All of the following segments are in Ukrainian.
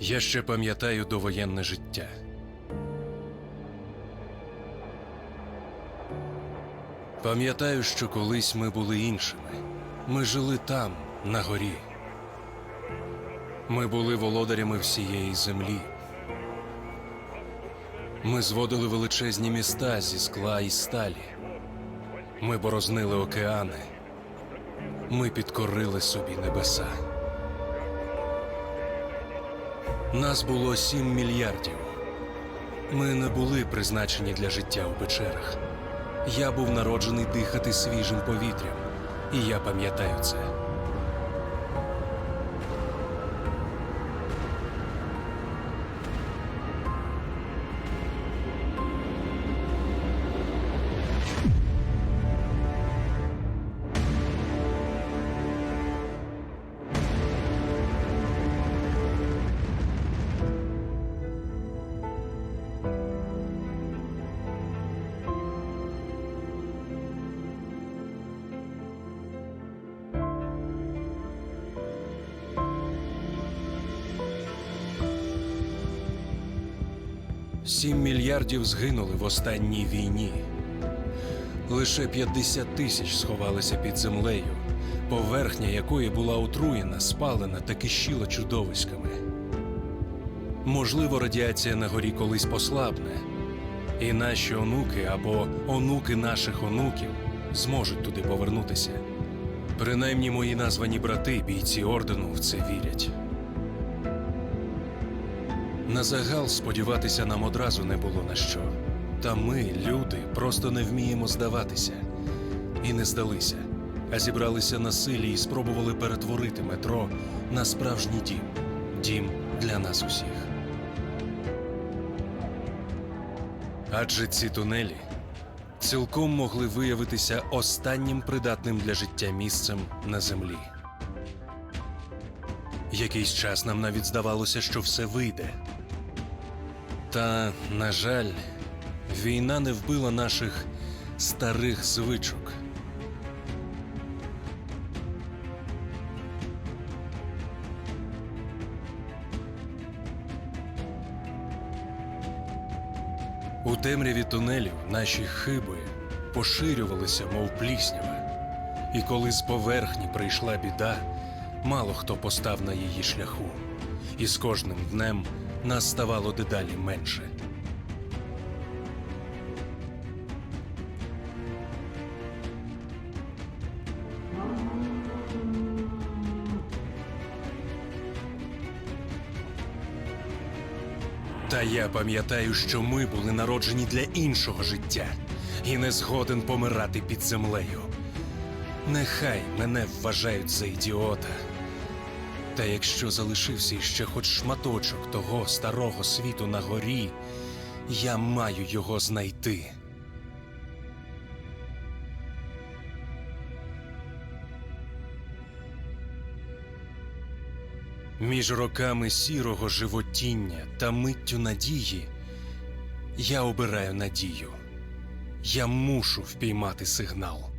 Я ще пам'ятаю довоєнне життя. Пам'ятаю, що колись ми були іншими. Ми жили там, на горі. Ми були володарями всієї землі. Ми зводили величезні міста зі скла і сталі. Ми борознили океани. Ми підкорили собі небеса. Нас було сім мільярдів. Ми не були призначені для життя у печерах. Я був народжений дихати свіжим повітрям, і я пам'ятаю це. Мільярдів згинули в останній війні. Лише 50 тисяч сховалися під землею, поверхня якої була отруєна, спалена та кишіла чудовиськами. Можливо, радіація на горі колись послабне, і наші онуки або онуки наших онуків зможуть туди повернутися. Принаймні мої названі брати, бійці ордену, в це вірять. На загал сподіватися нам одразу не було на що. Та ми, люди, просто не вміємо здаватися. І не здалися, а зібралися на силі і спробували перетворити метро на справжній дім. Дім для нас усіх. Адже ці тунелі цілком могли виявитися останнім придатним для життя місцем на землі. Якийсь час нам навіть здавалося, що все вийде. Та, на жаль, війна не вбила наших старих звичок. У темряві тунелів наші хиби поширювалися, мов пліснява. І коли з поверхні прийшла біда, мало хто постав на її шляху, і з кожним днем нас ставало дедалі менше. Та я пам'ятаю, що ми були народжені для іншого життя і не згоден помирати під землею. Нехай мене вважають за ідіота. Та якщо залишився іще хоч шматочок того старого світу на горі, я маю його знайти. Між роками сірого животіння та миттю надії я обираю надію. Я мушу впіймати сигнал.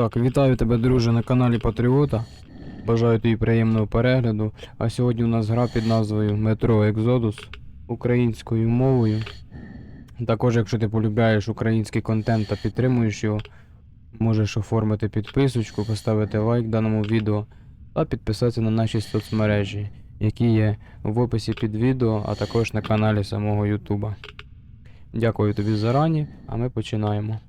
Так, вітаю тебе, друже, на каналі Патріота. Бажаю тобі приємного перегляду. А сьогодні у нас гра під назвою Метро Екзодус українською мовою. Також, якщо ти полюбляєш український контент та підтримуєш його, можеш оформити підписочку, поставити лайк даному відео та підписатися на наші соцмережі, які є в описі під відео, а також на каналі самого Ютуба. Дякую тобі зарані, а ми починаємо.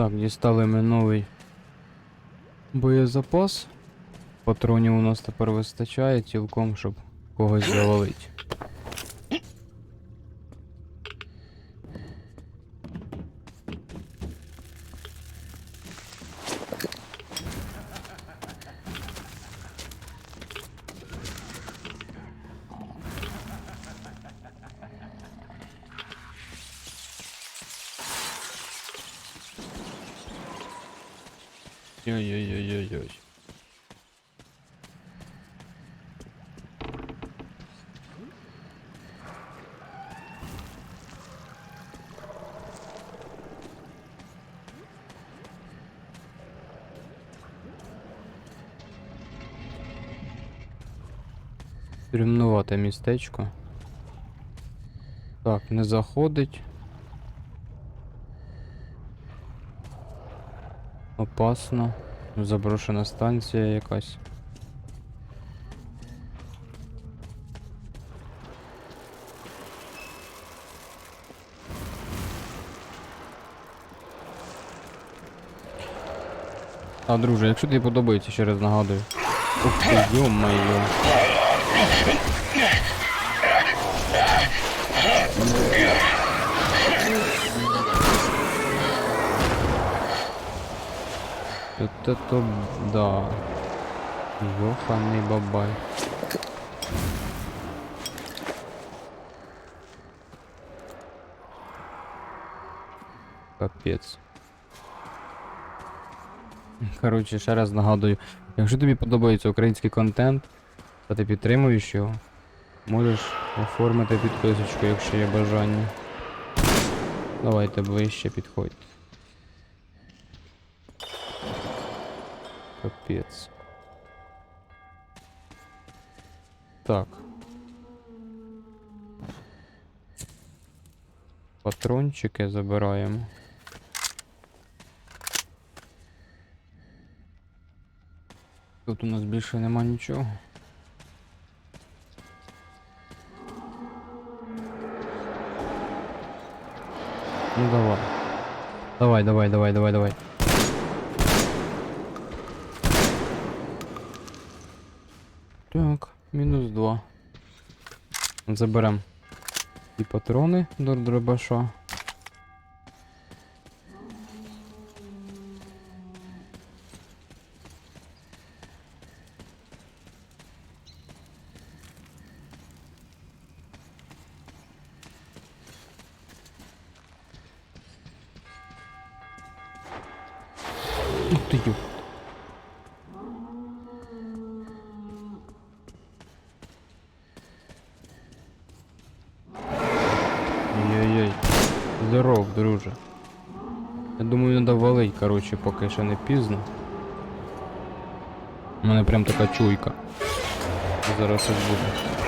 Так, дістали ми новий боєзапас. Патронів у нас тепер вистачає цілком, щоб когось завалити. Ой-ой-ой-ой-ой. Рівнувате містечко. Так, не заходить. Опасно. Заброшена станція якась. А, друже, якщо тобі подобається, ще раз нагадую. Ух ти, ё-моё. Вот это да. Ёханый бабай. Капець. Коротше, ще раз нагадую, якщо тобі подобається український контент, та ти підтримуєш його, можеш оформити підписочку, якщо є бажання. Давайте ближче підходьте. Капець. Так. Патрончики забираємо. Тут у нас більше нема нічого. Ну давай. Давай, давай, давай, давай, давай. Так, мінус два. Заберемо і патрони до дробаша. Здоров, вже. Я думаю, надо валить, короче, поки ще не пізно. У мене прям така чуйка. Зараз буде.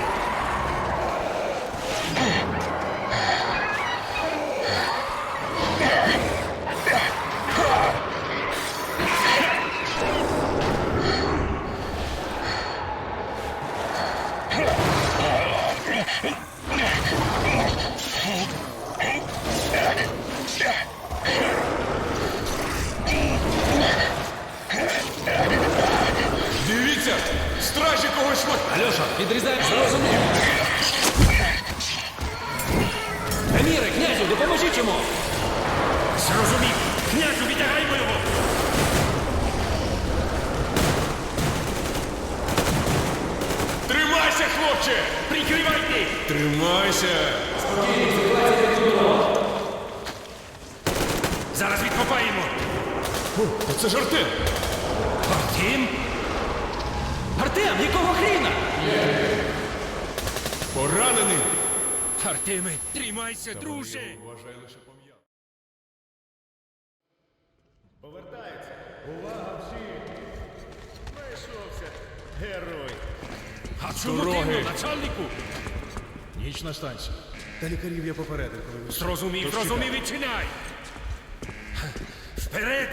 Це ж Артем! Артем? Артем, якого хріна? Поранений! Артеме, тримайся, друже! Вважай лише пом'яв. Герой. А чому дивно, начальнику? Ніч на станції. Та лікарів я попередив, коли ви Зрозумів, зрозумів, відчиняй! Вперед!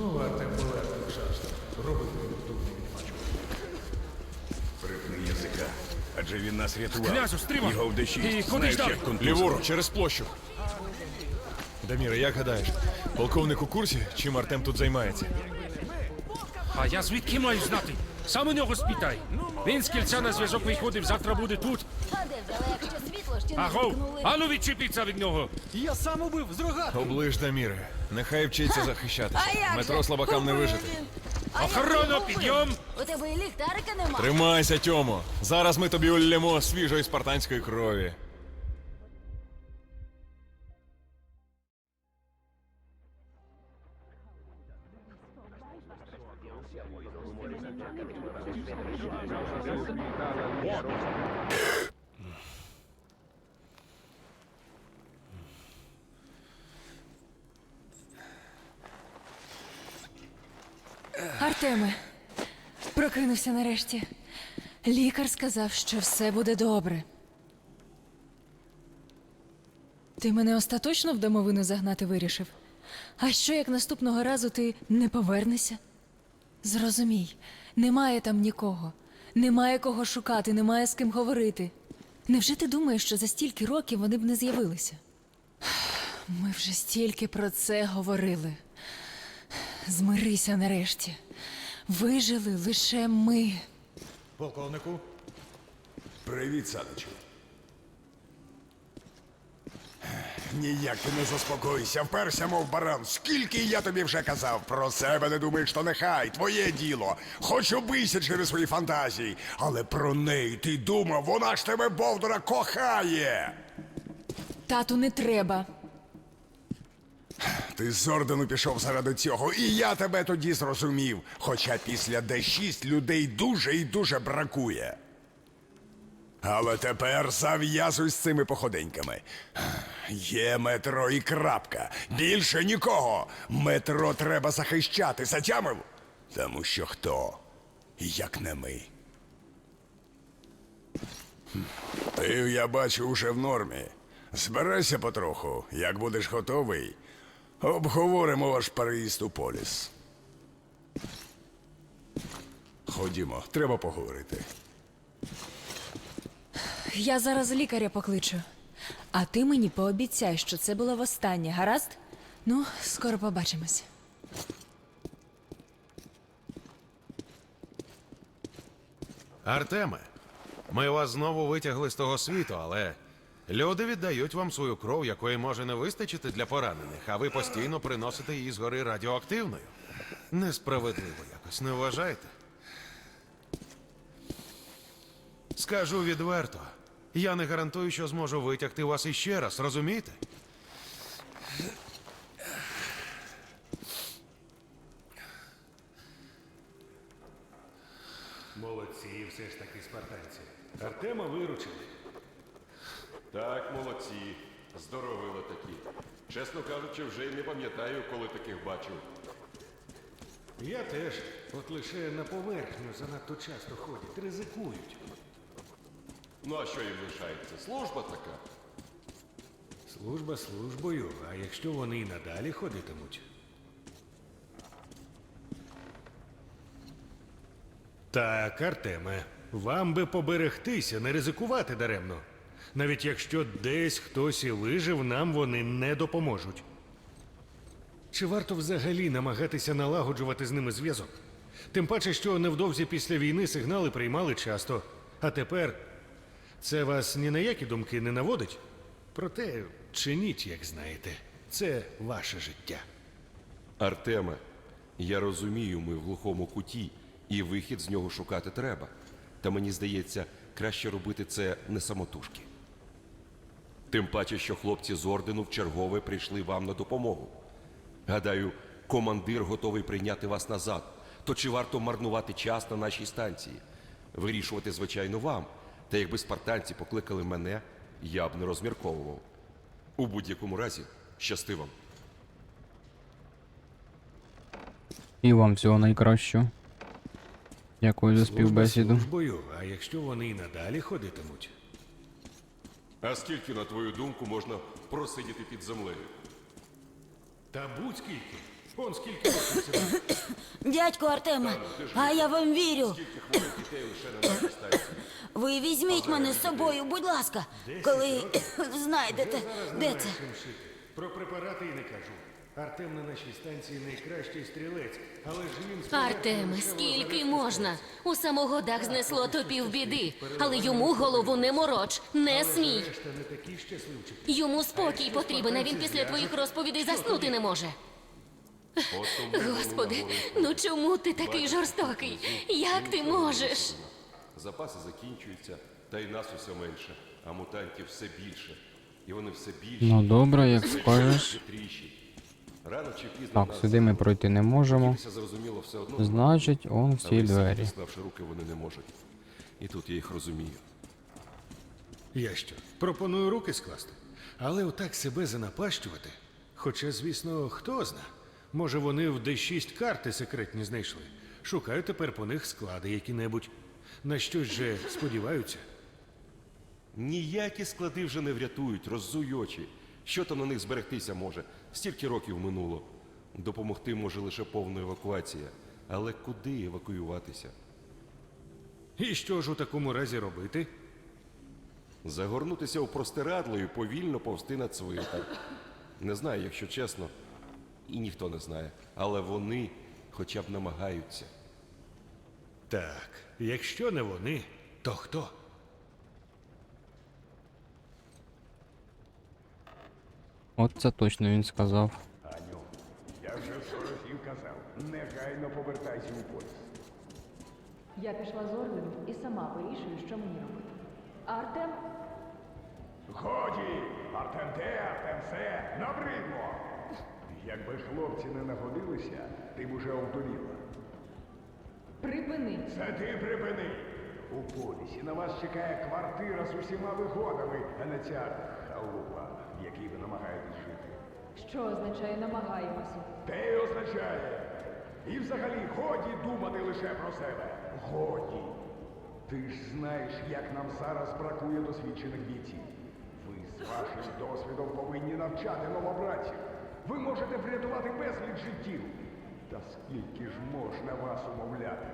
знову Артем повернув шаста. Робив мені дурний відмачку. Припни язика. Адже він нас рятував. Князю, стримай! Його в. І куди ж далі? Ліворуч, через площу. Даміре, як гадаєш, полковник у курсі, чим Артем тут займається? А я звідки маю знати? Сам у нього спитай. Він з кільця на зв'язок виходив, завтра буде тут. А де взяли, якщо світло ще не Агов, вимкнули? ану відчепіться. Оближ Даміре. Нехай вчиться захищатися. А як Метро слабакам не Купив вижити. він. Охорона, підйом! У тебе і ліхтарика нема. Тримайся, Тьомо. Зараз ми тобі уллємо свіжої спартанської крові. Прокинувся нарешті. Лікар сказав, що все буде добре. Ти мене остаточно в домовину загнати вирішив. А що як наступного разу ти не повернешся? Зрозумій, немає там нікого, немає кого шукати, немає з ким говорити. Невже ти думаєш, що за стільки років вони б не з'явилися? Ми вже стільки про це говорили. Змирися нарешті. Вижили лише ми. Полковнику. Привіт, Садичу. Ніяк ти не заспокойся, вперся, мов баран. Скільки я тобі вже казав, про себе не думаєш, то нехай, твоє діло. Хоч убийся через свої фантазії, але про неї ти думав, вона ж тебе Бовдора кохає. Тату, не треба. Ти з ордену пішов заради цього, і я тебе тоді зрозумів. Хоча після Д6 людей дуже і дуже бракує. Але тепер зав'язуй з цими походеньками. Є метро і крапка. Більше нікого. Метро треба захищати. Затямив? Тому що хто? Як не ми. Ти, я бачу, уже в нормі. Збирайся потроху. Як будеш готовий, обговоримо ваш переїзд у поліс. Ходімо, треба поговорити. Я зараз лікаря покличу. А ти мені пообіцяй, що це було востаннє, гаразд? Ну, скоро побачимось. Артеме, ми вас знову витягли з того світу, але люди віддають вам свою кров, якої може не вистачити для поранених, а ви постійно приносите її згори радіоактивною. Несправедливо якось, не вважаєте? Скажу відверто. Я не гарантую, що зможу витягти вас іще раз, розумієте? Молодці, все ж таки спартанці. Артема виручили. Так, молодці. Здоровили такі. Чесно кажучи, вже й не пам'ятаю, коли таких бачив. Я теж. От лише на поверхню занадто часто ходять, ризикують. Ну а що їм лишається? Служба така. Служба службою, а якщо вони і надалі ходитимуть. Так, Артеме, вам би поберегтися, не ризикувати даремно. Навіть якщо десь хтось і вижив, нам вони не допоможуть. Чи варто взагалі намагатися налагоджувати з ними зв'язок? Тим паче, що невдовзі після війни сигнали приймали часто. А тепер це вас ні на які думки не наводить? Проте чиніть, як знаєте, це ваше життя. Артеме, я розумію, ми в глухому куті, і вихід з нього шукати треба. Та мені здається, краще робити це не самотужки. Тим паче, що хлопці з ордену в чергове прийшли вам на допомогу. Гадаю, командир готовий прийняти вас назад. То чи варто марнувати час на нашій станції? Вирішувати, звичайно, вам. Та якби спартанці покликали мене, я б не розмірковував. У будь-якому разі, щасти вам. І вам всього найкращого. Дякую за співбесіду. службою, а якщо вони і надалі ходитимуть? А скільки, на твою думку, можна просидіти під землею? Та будь-скільки. Он скільки років. Дядько Артема, а я вам вірю. Скільки хворих дітей лише на нас? Ви візьміть мене з собою, будь ласка, коли знайдете, де це. Про препарати і не кажу. Артем на нашій станції найкращий стрілець, але ж він Артеме, скільки можна? У самого дах знесло то півбіди, але йому голову не мороч, не смій. решта не такі щасливчики. Йому спокій потрібен, а він після твоїх розповідей заснути не може. Господи, ну чому ти такий жорстокий? Як ти можеш? Запаси закінчуються, та й нас усе менше, а мутантів все більше. І вони все більші. Ну добре, як скажеш. хитріші. Рано чи пізно Так, сюди ми пройти не можемо. Значить, он а всі двері. руки, вони не можуть. І тут я їх розумію. Я що, пропоную руки скласти? Але отак себе занапащувати. Хоча, звісно, хто зна. Може, вони в Д6 карти секретні знайшли. Шукаю тепер по них склади які-небудь. На щось же сподіваються. Ніякі склади вже не врятують, роззуй очі. Що там на них зберегтися може? Стільки років минуло. Допомогти може лише повна евакуація. Але куди евакуюватися? І що ж у такому разі робити? Загорнутися у простирадло і повільно повсти на цвинтар. Не знаю, якщо чесно, і ніхто не знає. Але вони хоча б намагаються. Так, якщо не вони, то хто? От це точно він сказав. Аню, я вже сто разів казав, негайно повертайся у поїзд. Я пішла з ордену і сама вирішую, що мені робити. А Артем Годі! Артем те, Артем все, набридло! Якби хлопці не нагодилися, ти б уже овдовіла. припини. Це ти припини! У полісі на вас чекає квартира з усіма вигодами, а не ця халупа, в якій ви намагаєтесь жити. Що означає намагаємося? Те й означає. І взагалі годі думати лише про себе. Годі. Ти ж знаєш, як нам зараз бракує досвідчених бійців. Ви з вашим досвідом повинні навчати новобранців. Ви можете врятувати безліч життів. Та скільки ж можна вас умовляти?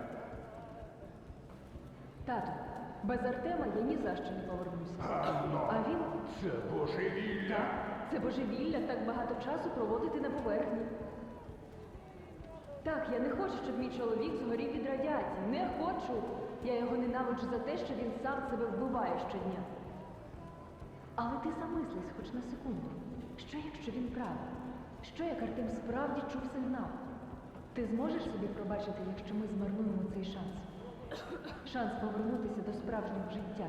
Тату, без Артема я ні за що не повернуся. Ганно, А він це божевілля. Це божевілля так багато часу проводити на поверхні. Так, я не хочу, щоб мій чоловік згорів від радіації. Не хочу. Я його ненавиджу за те, що він сам себе вбиває щодня. Але ти замислись хоч на секунду. Що якщо він правий? Що як Артем справді чув сигнал? Ти зможеш собі пробачити, якщо ми змарнуємо цей шанс? Шанс повернутися до справжнього життя,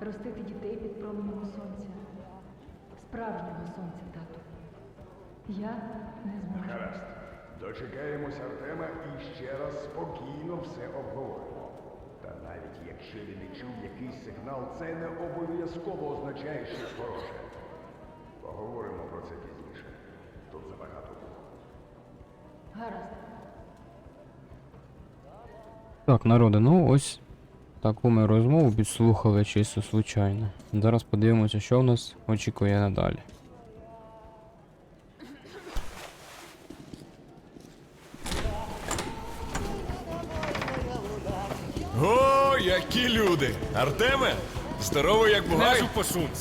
ростити дітей під променями сонця. Справжнього сонця, тату. Я не зможу. Гаразд. Дочекаємось Артема і ще раз спокійно все обговоримо. Та навіть якщо він і чув якийсь сигнал, це не обов'язково означає щось хороше. Поговоримо про це пізніше. Тут забагато було. Гаразд. Так, народи, ну ось таку ми розмову підслухали чисто случайно. Зараз подивимося, що в нас очікує надалі. О, які люди! Артеме? Здоровий як бугай.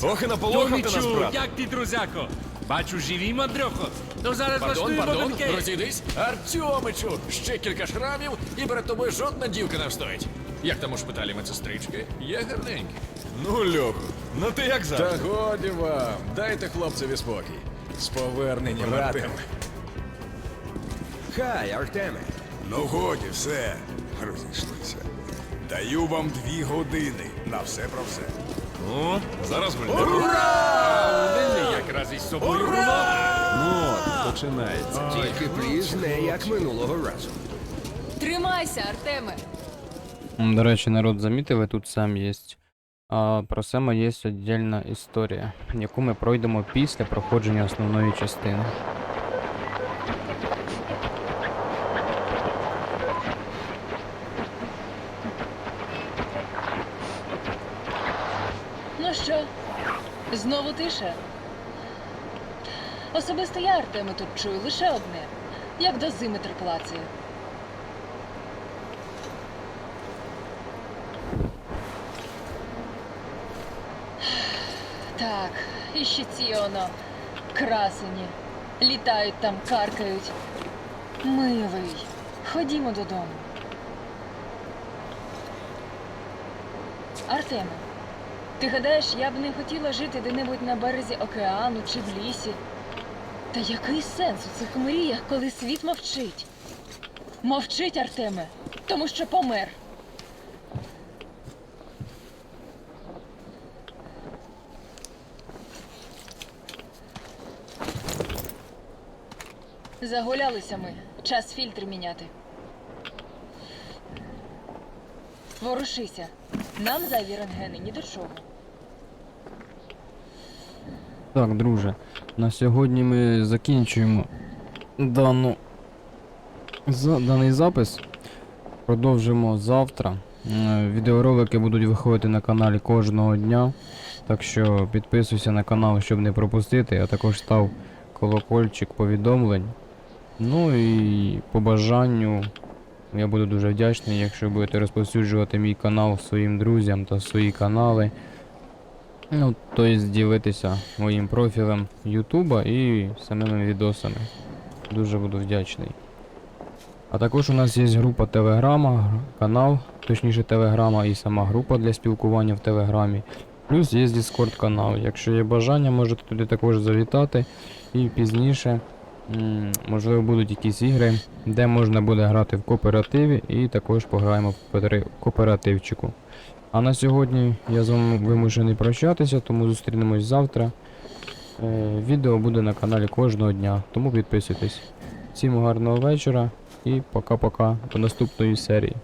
Ох і наполохав ти нас, брат. як ти, друзяко? Бачу, живі, мандрьохо. То зараз Пардон, влаштуємо пардон, розійдись. Артемичу, ще кілька шрамів, і перед тобою жодна дівка не встоїть. Як там у шпиталі медсестрички? Є гарненькі. Ну, Льоху, ну ти як Та годі вам, дайте хлопцеві спокій. З поверненням, Артем. Хай, Артеме. Ну годі, все. Розійшлися. Даю вам дві години на все про все. Ну, зараз гульне. Вони якраз із собою рвали. Починається. Тільки пліз не як минулого разу. Тримайся, Артеме! М, До речі, народ замітили, тут сам є. А про Сема є віддільна історія, яку ми пройдемо після проходження основної частини. Ну що, знову тиша? Особисто я Артеме тут чую лише одне. Як дозиметр клацає. Так, і ще ці оно красені. Літають там, каркають. Милий. Ходімо додому. Артеме, ти гадаєш, я б не хотіла жити де-небудь на березі океану чи в лісі? Та який сенс у цих мріях, коли світ мовчить? Мовчить, Артеме, тому що помер. Загулялися ми. Час фільтр міняти. Ворушися. Нам зайві рентгени ні до чого. Так, друже, на сьогодні ми закінчуємо дану, за, даний запис. Продовжимо завтра. Е, Відеоролики будуть виходити на каналі кожного дня. Так що підписуйся на канал, щоб не пропустити, а також став колокольчик повідомлень. Ну і по бажанню я буду дуже вдячний, якщо будете розповсюджувати мій канал своїм друзям та свої канали. Ну, тобто ділитися моїм профілем Ютуба і самими відосами. Дуже буду вдячний. А також у нас є група Телеграма, канал, точніше Телеграма і сама група для спілкування в Телеграмі. Плюс є Discord канал. Якщо є бажання, можете туди також завітати. І пізніше, можливо, будуть якісь ігри, де можна буде грати в кооперативі і також пограємо в кооператив- кооперативчику. А на сьогодні я з вами вимушений прощатися, тому зустрінемось завтра. Е, відео буде на каналі кожного дня, тому підписуйтесь. Всім гарного вечора і пока-пока до наступної серії.